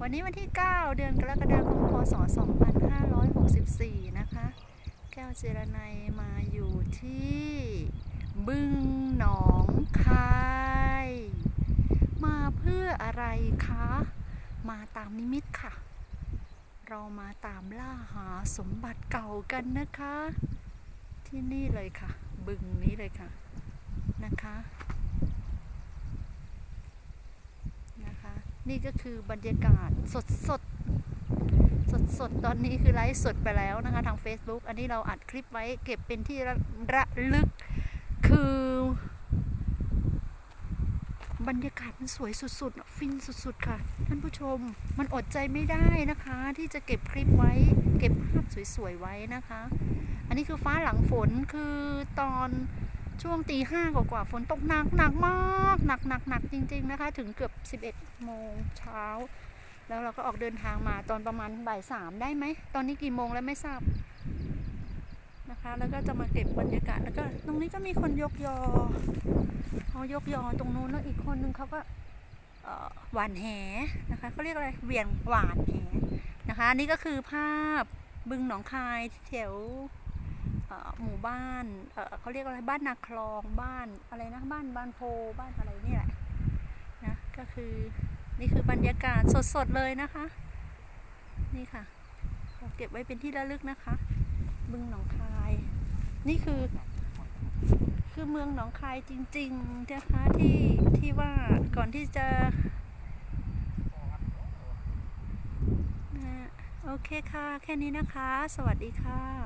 วันนี้วันที่ 9 เดือนกรกฎาคม พศ 2564 นะคะ แก้วเจรนัยมาอยู่ที่ บึงหนองคาย มาเพื่ออะไรคะ มาตามนิมิตค่ะ เรามาตามล่าหาสมบัติเก่ากันนะคะ ที่นี่เลยค่ะ บึงนี้เลยค่ะนะคะ นี่ก็คือบรรยากาศสดสดสดสดตอนนี้คือไลฟ์สดไปแล้วนะคะ ทาง Facebook อันนี้เราอัดคลิปไว้เก็บเป็นที่ระระลึก คือ บรรยากาศมันสวยสุดๆ ฟินสุดๆ ค่ะ ท่านผู้ชมมันอดใจไม่ได้นะคะ ที่จะเก็บคลิปไว้ เก็บภาพสวยๆ ไว้นะคะ อันนี้คือฟ้าหลังฝนคือตอน ช่วงตีห้ากว่าๆฝนตกหนักหนักมากหนักหนักหนักจริง ๆนะคะ ถึงเกือบ 11 โมงเช้า แล้วเราก็ออกเดินทางมาตอนประมาณบ่ายสามได้ไหม ตอนนี้กี่โมงแล้วไม่ทราบนะคะ แล้วก็จะมาเก็บบรรยากาศแล้วก็ตรงนี้ก็มีคนยกยอเขายกยอตรงนู้นแล้วอีกคนนึงเขาก็เอ่อหวานแหนะคะเขาเรียกอะไรเวี่ยงหวานแหนะคะอันนี่ก็คือภาพบึงหนองคายแถว หมู่บ้านเขาเรียกอะไรบ้านนาคลองบ้านอะไรนะบ้านบ้านโพบ้านอะไรนี่แหละนะก็คือนี่คือบรรยากาศสดๆเลยนะคะ นี่ค่ะเก็บไว้เป็นที่ระลึกนะคะ บึงหนองคาย นี่คือ คือเมืองหนองคายจริงๆนะคะที่ที่ว่าก่อนที่จะนะโอเคค่ะ แค่นี้นะคะ สวัสดีค่ะ